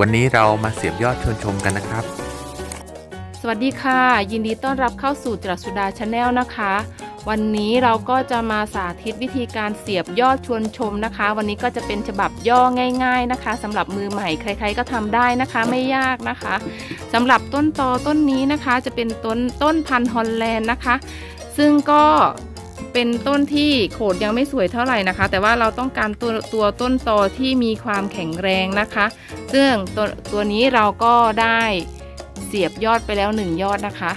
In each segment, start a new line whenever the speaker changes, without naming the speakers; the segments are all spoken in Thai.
วันนี้เรามาเสียบยอดชวนชมกันนะครับ
สวัสดีค่ะ ยินดีต้อนรับเข้าสู่จรัสุดาชาแนลนะคะ วันนี้เราก็จะมาสาธิตวิธีการเสียบยอดชวนชมนะคะ วันนี้ก็จะเป็นฉบับย่อง่าย ๆนะคะสำหรับมือใหม่ใคร ๆ ก็ทำได้นะคะไม่ยากนะคะสำหรับต้นตอต้นนี้นะคะ จะเป็นต้นต้นพันธุ์ฮอลแลนด์นะคะ ซึ่งก็เเป็นต้นที่โขดยังไม่สวยเท่าไหร่นะคะ แต่ว่าเราต้องการตัวตัวต้นตอที่มีความแข็งแรงนะคะ ซึ่งตัวตัวนี้เราก็ได้เสียบยอดไปแล้วหนึ่งยอดนะคะ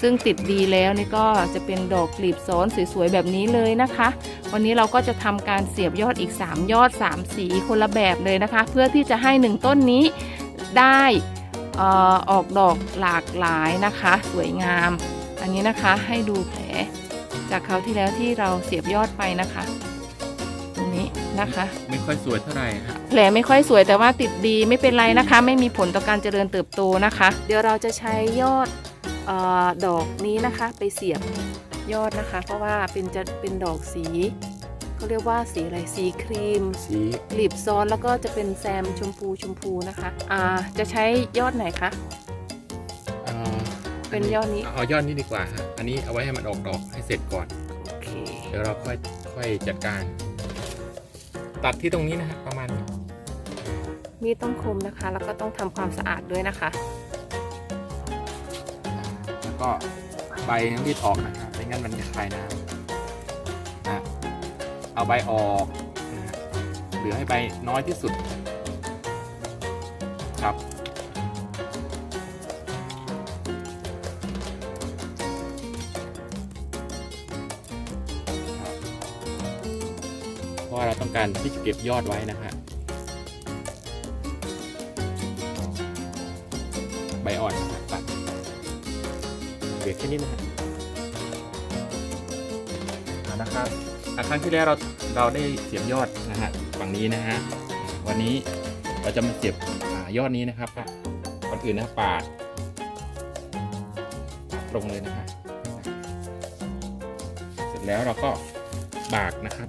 ซึ่งติดดีแล้วนี่ก็จะเป็นดอกกลีบซ้อนสวยๆแบบนี้เลยนะคะ วันนี้เราก็จะทำการเสียบยอดอีก 3 ยอด 3 สีคนละแบบเลยนะคะ เพื่อที่จะให้หนึ่งต้นนี้ได้เออออกดอกหลากหลายนะคะ สวยงาม อันนี้นะคะให้ดูแผล จากคราวที่แล้วที่เราเสียบยอดไปนะคะ ตรงนี้นะคะ
ไม่ค่อยสวยเท่าไหร่ฮะ
แผลไม่ค่อยสวยแต่ว่าติดดีไม่เป็นไรนะคะ ไม่มีผลต่อการเจริญเติบโตนะคะ เดี๋ยวเราจะใช้ยอดเออดอกนี้นะคะ ไปเสียบยอดนะคะ เพราะว่าเป็นจะเป็นดอกสีเขาเรียกว่าสีอะไรสีครีม
สี
กลีบซ้อนแล้วก็จะเป็นแซมชมพูชมพูนะคะ อ่า จะใช้ยอดไหนคะ
เอ่อ
เป็นยอดนี้
เอายอดนี้ดีกว่าฮะอันนี้เอาไว้ให้มันออกดอกให้เสร็จก่อน
โอเค
เดี๋ยวเราค่อยค่อยจัดการ ตัดที่ตรงนี้นะฮะประมาณนี้
มีดต้องคมนะคะ แล้วก็ต้องทำความสะอาดด้วยนะคะ
แล้วก็ใบน้ำรีดออกนะครับไม่งั้นมันจะคายน้ำนะเอาใบออกนะฮะเหลือให้ใบน้อยที่สุด ครับ ว่าเราต้องการที่จะเก็บยอดไว้นะฮะใบอ่อนนะครับตัดเบียดแค่นี้นะฮะนะครับอะครั้งที่แล้วเราเราได้เสียบยอดนะฮะฝั่งนี้นะฮะวันนี้เราจะมาเสียบอยอดนี้นะครับก่อนอื่นนะปาดปาดตรงเลยนะฮะเสร็จแล้วเราก็บากนะครับ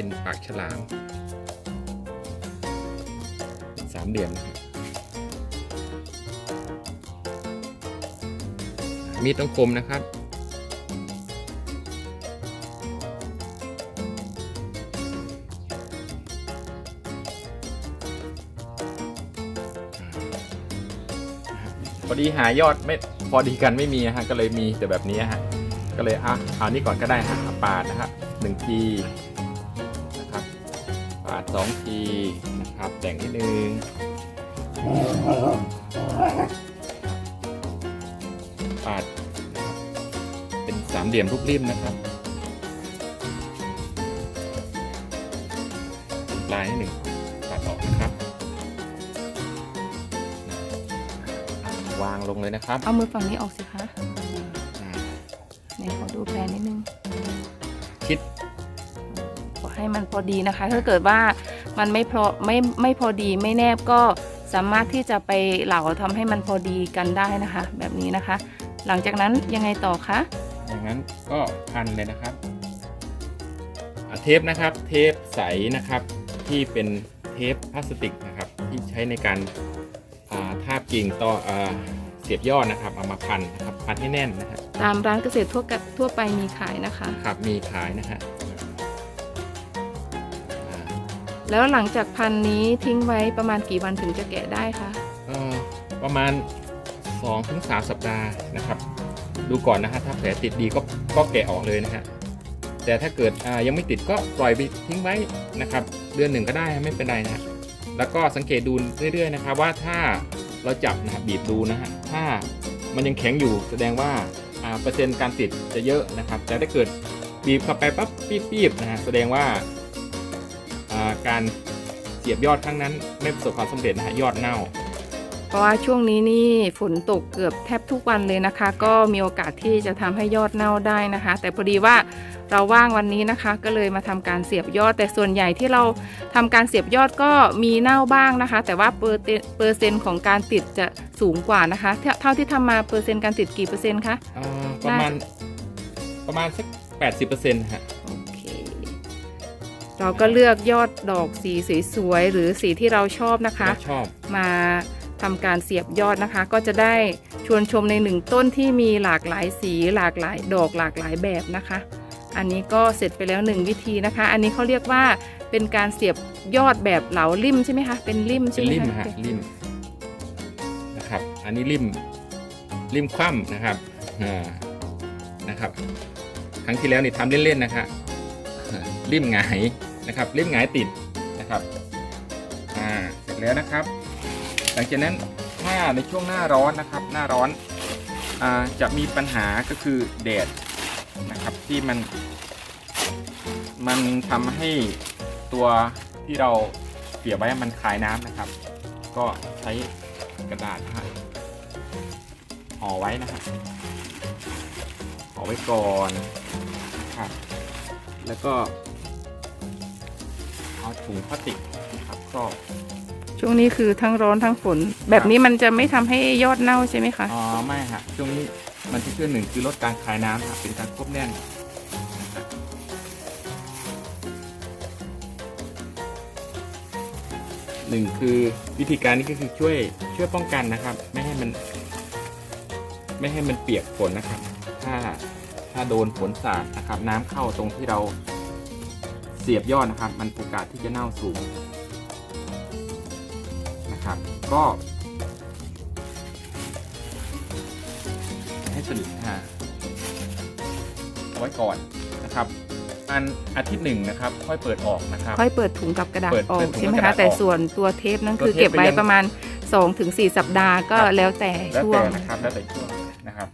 เป็นปากฉลามสามเหลี่ยมนะครับมีดต้องคมนะครับพอดีหายอดไม่พอดีกันไม่มีฮะก็เลยมีแต่แบบนี้ฮะก็เลยอะเอานี่ก่อนก็ได้ฮะปาดนะฮะหนึ่งที ดสองทีนะครับ แต่งนิดนึงปาดนะครับเป็นสามเหลี่ยมรูปริมนะครับปลายนิดหนึ่งตัดออกนะครับ วางลงเลยนะครับ
เอามือฝั่งนี้ออกสิคะ
อ่า
ไหนขอดูแผลนิดนึง
ชิด
ขอ ให้มันพอดีนะคะ ถ้าเกิดว่ามันไม่พอไม่ไม่พอดีไม่แนบก็สามารถที่จะไปเหลาทำให้มันพอดีกันได้นะคะ แบบนี้นะคะ หลังจากนั้นยังไงต่อคะ
อย่างนั้นก็พันเลยนะครับอ่าเทปนะครับเทปใสนะครับที่เป็นเทปพลาสติกนะครับ ที่ใช้ในการอ่าทาบกิ่งต่ออ่าเสียบยอดนะครับเอามาพันนะครับพันให้แน่นนะครับ
ตามร้านเกษตรทั่วกทั่วไปมีขายนะคะ
ครับมีขายนะฮะ
แล้วหลังจากพันนี้ทิ้งไว้ประมาณกี่วันถึงจะแกะได้คะ
ก็ประมาณ2-3ถึงสัปดาห์นะครับ ดูก่อนนะฮะถ้าแผลติดดีก็ก็แกะออกเลยนะฮะแต่ถ้าเกิดยังไม่ติดก็ปล่อยไปทิ้งไว้นะครับ เดือนหนึ่งก็ได้ไม่เป็นไรนะ แล้วก็สังเกตดูเรื่อยๆนะครับว่าถ้าเราจับนะบบีบดูนะฮะถ้ามันยังแข็งอยู่แสดงว่าอ่าเปอร์เซ็นต์การติดจะเยอะนะครับ แต่ถ้าเกิดบีบเข้าไปปั๊บปี๊บๆนะฮะแสดงว่า การเสียบยอดครั้งนั้นไม่ประสบความสำเร็จนะฮะยอดเน่า
เพราะว่าช่วงนี้นี่ฝนตกเกือบแทบทุกวันเลยนะคะ ก็มีโอกาสที่จะทำให้ยอดเน่าได้นะคะ แต่พอดีว่าเราว่างวันนี้นะคะก็เลยมาทำการเสียบยอด แต่ส่วนใหญ่ที่เราทำการเสียบยอดก็มีเน่าบ้างนะคะ แต่ว่าเปอร์เซ็นต์เปอร์เซ็นต์ของการติดจะสูงกว่านะคะ เท่าเท่าที่ทำมาเปอร์เซ็นต์การติดกี่เปอร์เซ็นต์คะ
เอ่อประมาณประมาณสัก80%ฮะ
โอเค เราก็เลือกยอดดอกสีสวยๆหรือสีที่เราชอบนะคะ
เราชอบ
มาทำการเสียบยอดนะคะ ก็จะได้ชวนชมในหนึ่งต้นที่มีหลากหลายสีหลากหลายดอกหลากหลายแบบนะคะ อันนี้ก็เสร็จไปแล้วหนึ่งวิธีนะคะ อันนี้เขาเรียกว่าเป็นการเสียบยอดแบบเหลาริมใช่ไหมคะเป็นริมใช่
เป็น
ไหม
ริม
คะ
ฮะริมนะครับ อันนี้ริมริมคว่ำนะครับอ่านะครับ ครั้งที่แล้วนี่ทำเล่นๆนะครับอ่าริมหงาย นะครับริมหงายติดนะครับอ่าเสร็จแล้วนะครับ หลังจากนั้นถ้าในช่วงหน้าร้อนนะครับ หน้าร้อนอ่าจะมีปัญหาก็คือแดดนะครับที่มัน มันทำให้ตัวที่เราเสียบไว้มันคายน้ำนะครับ ก็ใช้กระดาษนะฮะห่อไว้นะครับห่อไว้ก่อนนะครับแล้วก็ เอาถุงพลาสติกนะครับครอบ
ช่วงนี้คือทั้งร้อนทั้งฝน แบบนี้มันจะไม่ทำให้ยอดเน่าใช่ไหมคะ
อ๋อไม่ฮะช่วงนี้มันจะช่วยหนึ่งคือลดการคายน้ำครับเป็นการควบแน่นนะครับหนึ่งคือวิธีการนี้ก็คือช่วยช่วยป้องกันนะครับ ไม่ให้มัน ไม่ให้มันเปียกฝนนะครับ ถ้าถ้าโดนฝนสาดนะครับ น้ำเข้าตรงที่เรา เสียบยอดนะครับ มันโอกาสที่จะเน่าสูงนะครับ ก็ ให้สนิทค่ะเอาไว้ก่อนนะครับ อันอาทิตย์หนึ่งนะครับ ค่อยเปิดออกนะครับ
ค่อยเปิดถุงกับกระดาษ
เปิด
ออ
เปิ
ก
ดถุง
ใช่ไหม
กับกระ
คะ
ดาษ
แต่
ออก
ส่วนตัวเทปนั้น
ตัว
คือ
เทป
เก็บไว้
ก็ยัง
ประมาณ 2-4 สัปดาห์ก็
ครับ
แล้วแต่
แล้ว
ช่ว
แต่
ง
นะครับแล้วแต่ช่วงนะครับ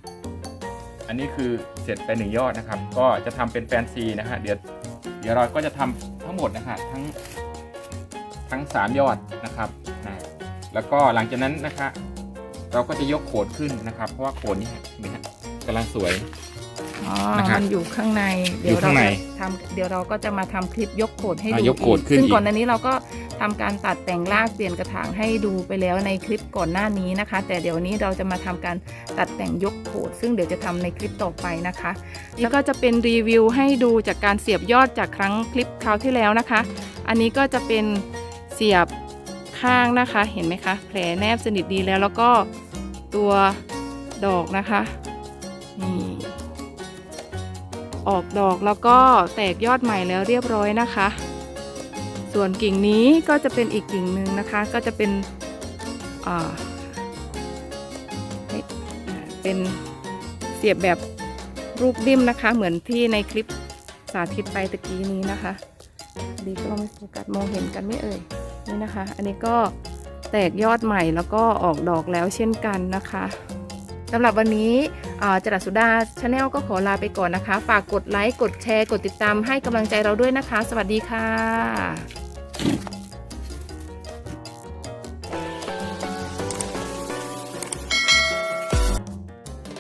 อันนี้คือเสร็จไปหนึ่งยอดนะครับ ก็จะทำเป็นแฟนซีนะฮะเดี๋ยวเดี๋ยวเราก็จะทำทั้งหมดนะฮะทั้งทั้งสามยอดนะครับนะแล้วก็หลังจากนั้นนะคะเราก็จะยกโขดขึ้นนะครับ เพราะว่าโขดนี้เห็นไหมฮะกำลังสวย
อ๋อ
นะครับ
มันอยู่ข้างใน
อยู่ข้างใน
ทำเดี๋ยวเราก็จะมาทำคลิปยกโขดให้
อะ
ดู
ยกโขดขึ้น
ซึ่ง
อีก
ก่อนหน้านี้เราก็ ทำการตัดแต่งรากเปลี่ยนกระถางให้ดูไปแล้วในคลิปก่อนหน้านี้นะคะ แต่เดี๋ยวนี้เราจะมาทำการตัดแต่งยกโขดซึ่งเดี๋ยวจะทำในคลิปต่อไปนะคะนี่ก็จะเป็นรีวิวให้ดูจากการเสียบยอดจากครั้งคลิปคราวที่แล้วนะคะ อันนี้ก็จะเป็นเสียบข้างนะคะ เห็นไหมคะ แผลแนบสนิทดีแล้วแล้วก็ตัวดอกนะคะนี่ออกดอกแล้วก็แตกยอดใหม่แล้วเรียบร้อยนะคะ ส่วนกิ่งนี้ก็จะเป็นอีกกิ่งหนึ่งนะคะ ก็จะเป็นเอ่าเป็นเสียบแบบรูปดิ่มนะคะ เหมือนที่ในคลิปสาธิตไปตะกี้นี้นะคะ ดีก็ไม่โฟกัสมองเห็นกันไม่เอ่ยนี่นะคะ อันนี้ก็แตกยอดใหม่แล้วก็ออกดอกแล้วเช่นกันนะคะสำหรับวันนี้ จรัสสุดาชาแนลก็ขอลาไปก่อนนะคะ ฝากกดไลค์ กดแชร์ กดติดตามให้กำลังใจเราด้วยนะคะ สวัสดีค่ะ